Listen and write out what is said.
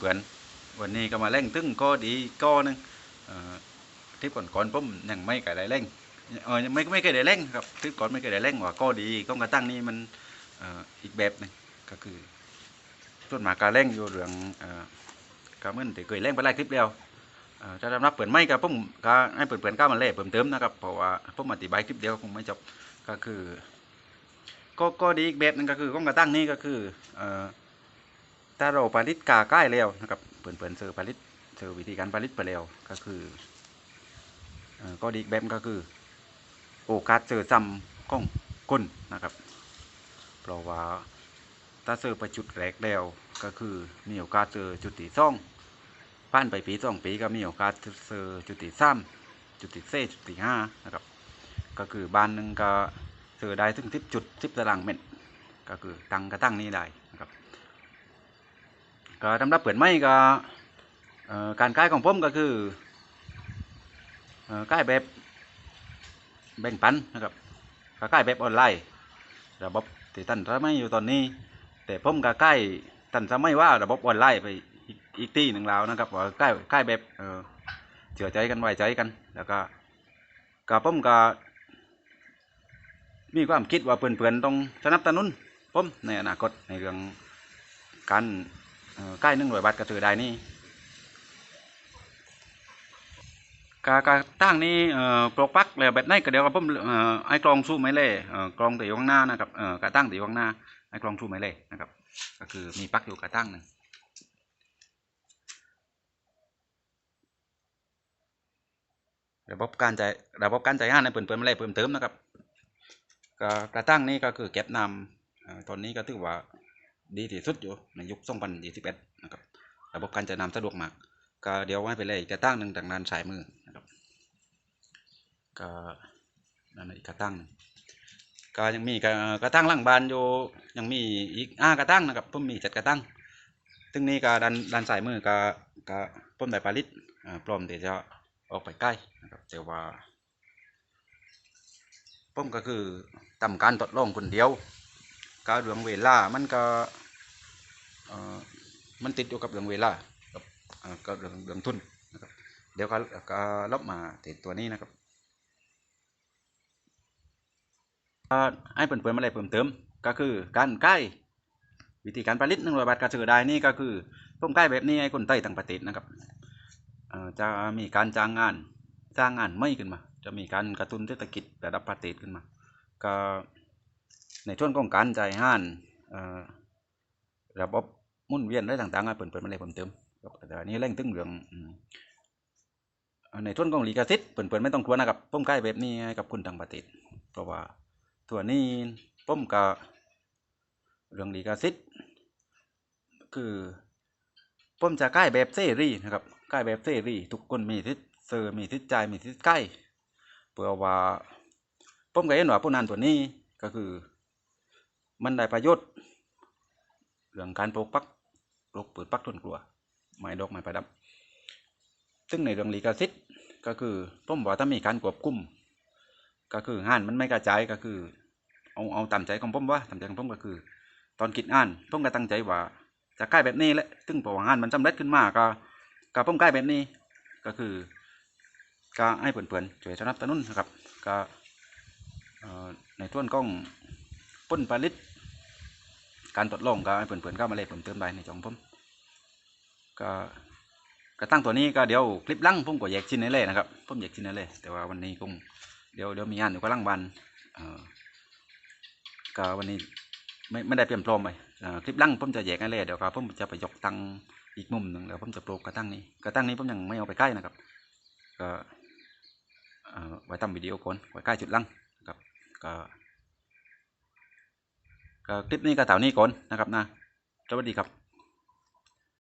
เพื่อนๆวันนี้ก็มาเล่งตึ้งก็ดีก็นึงเอ่อทริปก่อนผมยังไม่เคยได้เล่งเออยังไม่ไม่เคยได้เล่งครับทริปก่อนไม่เคยได้เล่งว่าก็ดีก็กระตั้งนี่มันอีกแบบหนึงก็คือส่วนมาการเล่งอยู่เรื่องก็เมือนที่เคยเล่งไปหลายคลิปแล้วจะสำรับเปิดไม่ก็ผมก็ให้เปิดเปิดก้ามาเล่เพิ่มเติมนะครับเพราะว่าผมอธิบายคลิปเดียวคงไม่จบก็คือ ก็ก็ดีอีกแบบหนึงก็คือก้องกระตั้งนี่ก็คือ ถ้าเราผลิตกาใกล้แล้วนะครับเปิดเปิดเซอร์ผลิตเซอร์วิธีการผลิตไปแล้วก็คืออก็ดีแบบก็คือ โอกาสเจอจำของคนนะครับ เพราะว่าถ้าเจอไปจุดแรกแล้วก็คือมีโอกาสเจอจุดที่สองผ่านไปปีสองปีก็มีโอกาสเจอจุดที่สามจุดที่สี่จุดที่ห้านะครับ ก็คือบ้านหนึ่งก็เจอได้ถึงสิบจุดสิบตารางเมตรก็คือตั้งกระตั้งนี้ได้ ก็สำหรับเปิดไม้ก็การขายของผมก็คือเอ่อขายแบบแบ่งปันนะครับก็ขายแบบออนไลน์ระบบที่ท่านทำไม่อยู่ตอนนี้ แต่ผมก็ใกล้ท่านจะไม่ว่าระบบออนไลน์ไปอีกที่หนึ่งแล้วนะครับว่าใกล้ใกล้แบบเชื่อใจกันไว้ใจกัน แล้วก็ก็ผมก็มีความคิดว่าเพื่อนๆต้องสนับสนุนผมในอนาคตในเรื่องการ ใกล้หนึ่งร้อยบาทกระถือได้นี่กากาตั้งนี่ปลอกปักแล้วแบบไหนก็เดี๋ยวกับผมเอ่อไอ้กลองสู้ไม่เล่กลองแตีอยู่ข้างหน้านะครับเอ่อกรตั้งแตีอยู่ข้างหน้าไอ้กลองสู้ไม่เล่นะครับ ก็คือมีปักอยู่กรตั้งหนึ่งระบบการจ่ายระบบการจ่ายงานในเปิ่นเปิ่นไม่เล่เพิ่มเติมนะครับก็กระตั้งนี้ก็คือเก็บนำตอนนี้ก็ถือว่า ดีที่สุดอยู่ในยุค2021นะครับระบบการจ่ายนำสะดวกมาก ก็เดี๋ยวไว้ไปเลยกระตั้งหนึ่งทางด้นซ้ายมือนะครับก็นั่นอีกกระตั้งหนึ่งก็ยังมีกระกระตั้งล่างบานอยู่ยังมีอีกอ่ากระตั้งนะครับผมมีจ็ดกระตั้งซึ่งนี่ก็ด้านด้านซ้ายมือก็ก็ผมได้ผลิตอ่าพร้อมที่จะออกไปใกล้นะครับแต่ว่าผมก็คือทำการทดลองคนเดียวก็เรื่องเวลามันก็ มันติดอยู่กับเรื่องเวลากับเอ่อกับเรื่องเรื่องทุนนะครับ เดี๋ยวก็ก็ลบมาติดตัวนี้นะครับให้เปิ่นๆมาเลยเพิ่มเติม ก็คือการใกล้วิธีการผลิตหนึ่งร้อยบาทกระสือได้นี่ก็คือผมใกล้แบบนี้ให้คนใต้ต่างประเทศนะครับจะมีการจ้างงานจ้างงานไม่ขึ้นมา จะมีการกระตุ้นเศรษฐกิจระดับประเทศขึ้นมา ก็ในช่วงของการจ่ายห้านระบบ มุ่นเวียนอะไรต่างๆให้เปิ่นๆมาเลยเพิ่มเติมแต่อันนี้เร่งตึงเรื่องในช่วงของลีกาซิตเปิ่นๆไม่ต้องกลัวนะครับผมใกล้แบบนี้กับคนต่างประเทศเพราะว่าตัวนี้ผมก็เรื่องลีกาซิตคือผมจะใกล้แบบเสรีนะครับใกล้แบบเสรีทุกคนมีทธิ์เซอร์มีทธิ์ใจมีทธิ์ใกล้เพื่อว่าผมก็เห็นว่าผู้นั้นตัวนี้ก็คือมันได้ประโยชน์เรื่องการปกปัก ลูกปืดปักต้นกลัวไม้ดอกไม้ประดับ ซึ่งในเรื่องลีกาซิตก็คือผมว่าถ้ามีการควบคุม ก็คืองานมันไม่กระจายก็คือ เอาเอาตามใจของผมว่าตามใจของผมก็คือ ตอนคิดงานผมก็ตั้งใจว่าจะใกล้แบบนี้แหละซึ่งพองานมันสำเร็จขึ้นมาก็ก็ผมใกล้แบบนี้ก็คือก็ให้เพื่อนๆช่วยสนับสนุนนะครับก็เอ่อในส่วนของผลผลิต การทดลองก็ให้เพื่อนๆเข้ามาเลยเพิ่มเติมได้ในจองผมก็ก็ตั้งตัวนี้ก็เดี๋ยวคลิปลังผมก็แยกชิ้นให้เลยนะครับผมแยกชิ้นให้เลย แต่ว่าวันนี้คงเดี๋ยวเดี๋ยวมีงานอยู่กับลังบันก็วันนี้ไม่ไม่ได้เตรียมพร้อมไปคลิปลังผมจะแยกให้เลยเดี๋ยวครับผมจะไปยกตังอีกมุมหนึ่งเดี๋ยวผมจะปลูกกระตั้งนี้กระตั้งนี้ผมยังไม่เอาไปใกล้นะครับ ก็ไว้ทำวิดีโอก่อนไว้ใกล้จุดลังครับก็ คลิปนี้ก็แถวนี้ก่อนนะครับนะสวัสดีครับ